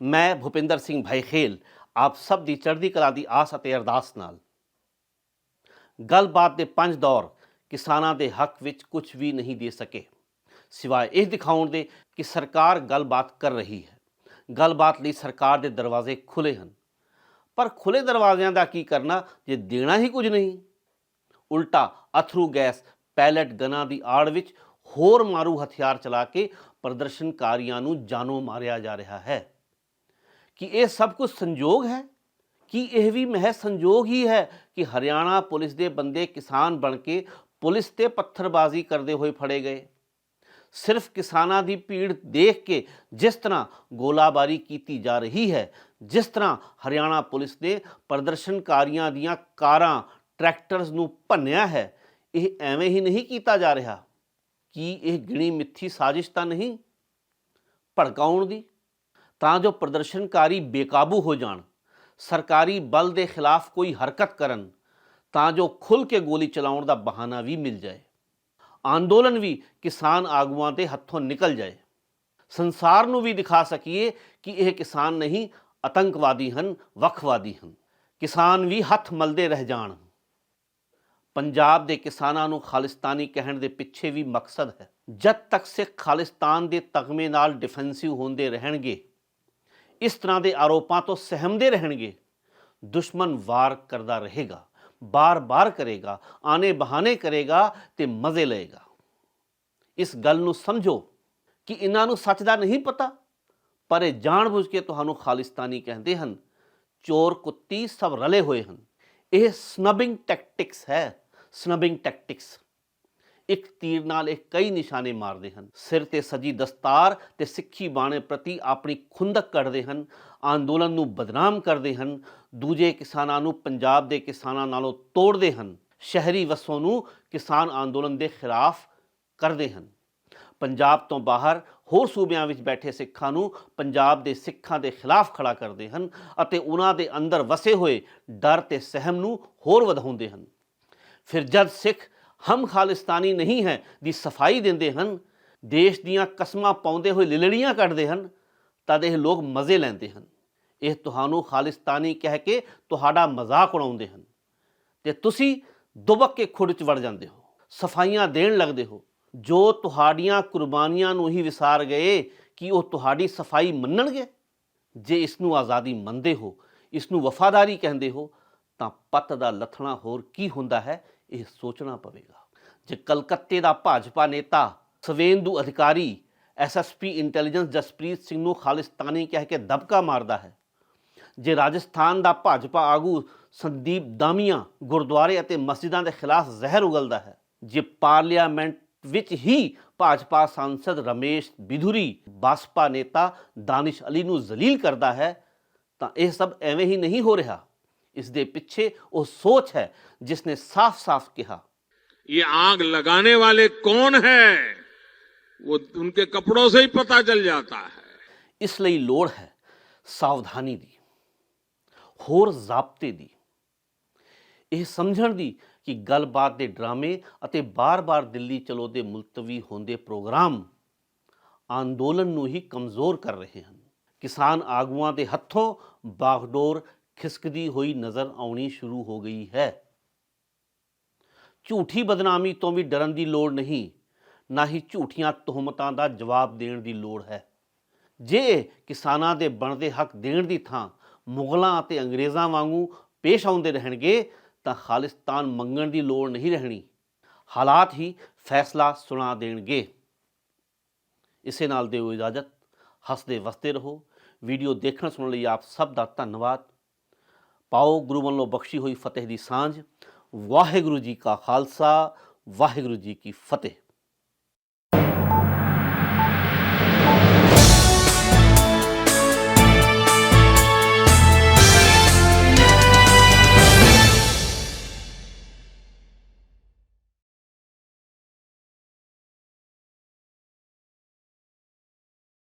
ਮੈਂ ਭੁਪਿੰਦਰ ਸਿੰਘ ਭਾਈ ਖੇਲ ਆਪ ਸਭ ਦੀ ਚੜ੍ਹਦੀ ਕਲਾ ਦੀ ਆਸ ਅਤੇ ਅਰਦਾਸ ਨਾਲ। ਗੱਲਬਾਤ ਦੇ ਪੰਜ ਦੌਰ ਕਿਸਾਨਾਂ ਦੇ ਹੱਕ ਵਿੱਚ ਕੁਝ ਵੀ ਨਹੀਂ ਦੇ ਸਕੇ, ਸਿਵਾਏ ਇਹ ਦਿਖਾਉਣ ਦੇ ਕਿ ਸਰਕਾਰ ਗੱਲਬਾਤ ਕਰ ਰਹੀ ਹੈ। ਗੱਲਬਾਤ ਲਈ ਸਰਕਾਰ ਦੇ ਦਰਵਾਜ਼ੇ ਖੁੱਲੇ ਹਨ। ਪਰ ਖੁੱਲੇ ਦਰਵਾਜ਼ਿਆਂ ਦਾ ਕੀ ਕਰਨਾ, ਜੇ ਦੇਣਾ ਹੀ ਕੁਝ ਨਹੀਂ? ਉਲਟਾ ਅਥਰੂ ਗੈਸ ਪੈਲਟ ਗਨਾਂ ਦੀ ਆੜ ਵਿੱਚ ਹੋਰ ਮਾਰੂ ਹਥਿਆਰ ਚਲਾ ਕੇ ਪ੍ਰਦਰਸ਼ਨਕਾਰੀਆਂ ਨੂੰ ਜਾਨੋਂ ਮਾਰਿਆ ਜਾ ਰਿਹਾ ਹੈ। ਕਿ ਇਹ ਸਭ ਕੁਝ ਸੰਜੋਗ ਹੈ? ਕਿ ਇਹ ਵੀ ਮਹਿਜ਼ ਸੰਜੋਗ ਹੀ ਹੈ ਕਿ ਹਰਿਆਣਾ ਪੁਲਿਸ ਦੇ ਬੰਦੇ ਕਿਸਾਨ ਬਣ ਕੇ ਪੁਲਿਸ ਤੇ ਪੱਥਰਬਾਜ਼ੀ ਕਰਦੇ ਹੋਏ ਫੜੇ ਗਏ? ਸਿਰਫ ਕਿਸਾਨਾਂ ਦੀ ਭੀੜ ਦੇਖ ਕੇ ਜਿਸ ਤਰ੍ਹਾਂ ਗੋਲਾਬਾਰੀ ਕੀਤੀ ਜਾ ਰਹੀ ਹੈ, ਜਿਸ ਤਰ੍ਹਾਂ ਹਰਿਆਣਾ ਪੁਲਿਸ ਨੇ ਪ੍ਰਦਰਸ਼ਨਕਾਰੀਆਂ ਦੀਆਂ ਕਾਰਾਂ, ਟਰੈਕਟਰਸ ਨੂੰ ਭੰਨਿਆ ਹੈ, ਇਹ ਐਵੇਂ ਹੀ ਨਹੀਂ ਕੀਤਾ ਜਾ ਰਿਹਾ। ਕੀ ਇਹ ਗਿਣੀ ਮਿੱਥੀ ਸਾਜ਼ਿਸ਼ ਤਾਂ ਨਹੀਂ? ਭੜਕਾਉਣ ਦੀ ਤਾਂ ਜੋ ਪ੍ਰਦਰਸ਼ਨਕਾਰੀ ਬੇਕਾਬੂ ਹੋ ਜਾਣ, ਸਰਕਾਰੀ ਬਲ ਦੇ ਖਿਲਾਫ ਕੋਈ ਹਰਕਤ ਕਰਨ, ਤਾਂ ਜੋ ਖੁੱਲ ਕੇ ਗੋਲੀ ਚਲਾਉਣ ਦਾ ਬਹਾਨਾ ਵੀ ਮਿਲ ਜਾਏ। ਅੰਦੋਲਨ ਵੀ ਕਿਸਾਨ ਆਗੂਆਂ ਦੇ ਹੱਥੋਂ ਨਿਕਲ ਜਾਏ। ਸੰਸਾਰ ਨੂੰ ਵੀ ਦਿਖਾ ਸਕੀਏ ਕਿ ਇਹ ਕਿਸਾਨ ਨਹੀਂ, ਆਤੰਕਵਾਦੀ ਹਨ, ਵੱਖਵਾਦੀ ਹਨ। ਕਿਸਾਨ ਵੀ ਹੱਥ ਮਲਦੇ ਰਹਿ ਜਾਣ। ਪੰਜਾਬ ਦੇ ਕਿਸਾਨਾਂ ਨੂੰ ਖਾਲਿਸਤਾਨੀ ਕਹਿਣ ਦੇ ਪਿੱਛੇ ਵੀ ਮਕਸਦ ਹੈ। ਜਦ ਤੱਕ ਸਿੱਖ ਖਾਲਿਸਤਾਨ ਦੇ ਤਗਮੇ ਨਾਲ ਡਿਫੈਂਸਿਵ ਹੁੰਦੇ ਰਹਿਣਗੇ ਇਸ ਤਰ੍ਹਾਂ ਦੇ ਆਰੋਪਾਂ ਤੋਂ ਸਹਿਮਦੇ ਰਹਿਣਗੇ। ਦੁਸ਼ਮਣ ਵਾਰ ਕਰਦਾ ਰਹੇਗਾ, ਬਾਰ-ਬਾਰ ਕਰੇਗਾ ਆਨੇ ਬਹਾਨੇ ਕਰੇਗਾ ਤੇ ਮਜ਼ੇ ਲਏਗਾ। ਇਸ ਗੱਲ ਨੂੰ ਸਮਝੋ ਕਿ ਇਹਨਾਂ ਨੂੰ ਸੱਚ ਦਾ ਨਹੀਂ ਪਤਾ, ਪਰ ਇਹ ਜਾਣਬੁੱਝ ਕੇ ਤੁਹਾਨੂੰ ਖਾਲਿਸਤਾਨੀ ਕਹਿੰਦੇ ਹਨ, ਚੋਰ ਕੁੱਤੀ ਸਭ ਰਲੇ ਹੋਏ ਹਨ। ਇਹ ਸਨਬਿੰਗ ਟੈਕਟਿਕਸ ਹੈ ਸਨਬਿੰਗ ਟੈਕਟਿਕਸ ਇੱਕ ਤੀਰ ਨਾਲ ਇਹ ਕਈ ਨਿਸ਼ਾਨੇ ਮਾਰਦੇ ਹਨ। ਸਿਰ ਤੇ ਸਜੀ ਦਸਤਾਰ ਤੇ ਸਿੱਖੀ ਬਾਣੇ ਪ੍ਰਤੀ ਆਪਣੀ ਖੁੰਦਕ ਕੱਢਦੇ ਹਨ। ਅੰਦੋਲਨ ਨੂੰ ਬਦਨਾਮ ਕਰਦੇ ਹਨ। ਦੂਜੇ ਕਿਸਾਨਾਂ ਨੂੰ ਪੰਜਾਬ ਦੇ ਕਿਸਾਨਾਂ ਨਾਲੋਂ ਤੋੜਦੇ ਹਨ। ਸ਼ਹਿਰੀ ਵਸੋਂ ਨੂੰ ਕਿਸਾਨ ਅੰਦੋਲਨ ਦੇ ਖਿਲਾਫ ਕਰਦੇ ਹਨ। ਪੰਜਾਬ ਤੋਂ ਬਾਹਰ ਹੋਰ ਸੂਬਿਆਂ ਵਿੱਚ ਬੈਠੇ ਸਿੱਖਾਂ ਨੂੰ ਪੰਜਾਬ ਦੇ ਸਿੱਖਾਂ ਦੇ ਖਿਲਾਫ ਖੜਾ ਕਰਦੇ ਹਨ ਅਤੇ ਉਹਨਾਂ ਦੇ ਅੰਦਰ ਵਸੇ ਹੋਏ ਡਰ ਤੇ ਸਹਿਮ ਨੂੰ ਹੋਰ ਵਧਾਉਂਦੇ ਹਨ। ਫਿਰ ਜਦ ਸਿੱਖ ਹਮ ਖਾਲਿਸਤਾਨੀ ਨਹੀਂ ਹੈ ਦੀ ਸਫ਼ਾਈ ਦਿੰਦੇ ਹਨ, ਦੇਸ਼ ਦੀਆਂ ਕਸਮਾਂ ਪਾਉਂਦੇ ਹੋਏ ਲਿਲੜੀਆਂ ਕੱਢਦੇ ਹਨ, ਤਦ ਇਹ ਲੋਕ ਮਜ਼ੇ ਲੈਂਦੇ ਹਨ। ਇਹ ਤੁਹਾਨੂੰ ਖਾਲਿਸਤਾਨੀ ਕਹਿ ਕੇ ਤੁਹਾਡਾ ਮਜ਼ਾਕ ਉਡਾਉਂਦੇ ਹਨ। ਤੇ ਤੁਸੀਂ ਦੁਬਕ ਕੇ ਖੁੱਡ 'ਚ ਵੜ ਜਾਂਦੇ ਹੋ, ਸਫਾਈਆਂ ਦੇਣ ਲੱਗਦੇ ਹੋ। ਜੋ ਤੁਹਾਡੀਆਂ ਕੁਰਬਾਨੀਆਂ ਨੂੰ ਹੀ ਵਿਸਾਰ ਗਏ ਕਿ ਉਹ ਤੁਹਾਡੀ ਸਫ਼ਾਈ ਮੰਨਣਗੇ। ਜੇ ਇਸ ਨੂੰ ਆਜ਼ਾਦੀ ਮੰਨਦੇ ਹੋ ਇਸ ਨੂੰ ਵਫਾਦਾਰੀ ਕਹਿੰਦੇ ਹੋ, ਤਾਂ ਪੱਤ ਦਾ ਲੱਥਣਾ ਹੋਰ ਕੀ ਹੁੰਦਾ ਹੈ ਇਹ ਸੋਚਣਾ ਪਵੇਗਾ। ਜੇ ਕਲਕੱਤੇ ਦਾ ਭਾਜਪਾ ਨੇਤਾ, ਸਵੇਂਦੂ ਅਧਿਕਾਰੀ ਐਸਐਸਪੀ ਇੰਟੈਲੀਜੈਂਸ ਜਸਪ੍ਰੀਤ ਸਿੰਘ ਨੂੰ ਖਾਲਿਸਤਾਨੀ ਕਹਿ ਕੇ ਦਬਕਾ ਮਾਰਦਾ ਹੈ। ਜੇ ਰਾਜਸਥਾਨ ਦਾ ਭਾਜਪਾ ਆਗੂ ਸੰਦੀਪ ਦਾਮੀਆਂ ਗੁਰਦੁਆਰੇ ਅਤੇ ਮਸਜਿਦਾਂ ਦੇ ਖਿਲਾਫ ਜ਼ਹਿਰ ਉਗਲਦਾ ਹੈ, ਜੇ ਪਾਰਲੀਮੈਂਟ ਵਿੱਚ ਹੀ ਭਾਜਪਾ ਸੰਸਦ ਰਮੇਸ਼ ਬਿਧੂਰੀ, ਬਸਪਾ ਨੇਤਾ ਦਾਨਿਸ਼ ਅਲੀ ਨੂੰ ਜ਼ਲੀਲ ਕਰਦਾ ਹੈ, ਤਾਂ ਇਹ ਸਭ ਐਵੇਂ ਹੀ ਨਹੀਂ ਹੋ ਰਿਹਾ। ਇਸ ਦੇ ਪਿੱਛੇ ਉਹ ਸੋਚ ਹੈ ਜਿਸ ਨੇ ਸਾਫ਼-ਸਾਫ਼ ਕਿਹਾ ये आग लगाने वाले कौन है वो उनके कपड़ों से ही पता चल जाता है ਇਸ ਲਈ ਲੋੜ ਹੈ ਸਾਵਧਾਨੀ ਦੀ ਹੋਰ ਜ਼ਾਬਤੇ ਦੀ ਇਹ ਸਮਝਣ ਦੀ ਕਿ ਗੱਲਬਾਤ ਦੇ ਡਰਾਮੇ ਅਤੇ ਬਾਰ-ਬਾਰ ਦਿੱਲੀ ਚਲੋ ਦੇ ਮੁਲਤਵੀ ਹੁੰਦੇ ਪ੍ਰੋਗਰਾਮ ਅੰਦੋਲਨ ਨੂੰ ਹੀ ਕਮਜ਼ੋਰ ਕਰ ਰਹੇ ਹਨ ਕਿਸਾਨ ਆਗੂਆਂ ਦੇ ਹੱਥੋਂ ਬਾਗਡੋਰ ਖਿਸਕਦੀ ਹੋਈ ਨਜ਼ਰ ਆਉਣੀ ਸ਼ੁਰੂ ਹੋ ਗਈ ਹੈ। ਝੂਠੀ ਬਦਨਾਮੀ ਤੋਂ ਵੀ ਡਰਨ ਦੀ ਲੋੜ ਨਹੀਂ, ਨਾ ਹੀ ਝੂਠੀਆਂ ਤੁਹਮਤਾਂ ਦਾ ਜਵਾਬ ਦੇਣ ਦੀ ਲੋੜ ਹੈ। ਜੇ ਕਿਸਾਨਾਂ ਦੇ ਬਣਦੇ ਹੱਕ ਦੇਣ ਦੀ ਥਾਂ ਮੁਗਲਾਂ ਅਤੇ ਅੰਗਰੇਜ਼ਾਂ ਵਾਂਗੂ ਪੇਸ਼ ਆਉਂਦੇ ਰਹਿਣਗੇ, ਤਾਂ ਖਾਲਿਸਤਾਨ ਮੰਗਣ ਦੀ ਲੋੜ ਨਹੀਂ ਰਹਿਣੀ। ਹਾਲਾਤ ਹੀ ਫੈਸਲਾ ਸੁਣਾ ਦੇਣਗੇ। ਇਸੇ ਨਾਲ ਦਿਓ ਇਜਾਜ਼ਤ। ਹੱਸਦੇ ਵਸਦੇ ਰਹੋ। ਵੀਡੀਓ ਦੇਖਣ ਸੁਣਨ ਲਈ ਆਪ ਸਭ ਦਾ ਧੰਨਵਾਦ। ਪਾਓ ਗੁਰੂ ਵੱਲੋਂ ਬਖਸ਼ੀ ਹੋਈ ਫਤਿਹ ਦੀ ਸਾਂਝ। ਵਾਹਿਗੁਰੂ ਜੀ ਕਾ ਖਾਲਸਾ, ਵਾਹਿਗੁਰੂ ਜੀ ਕੀ ਫਤਿਹ।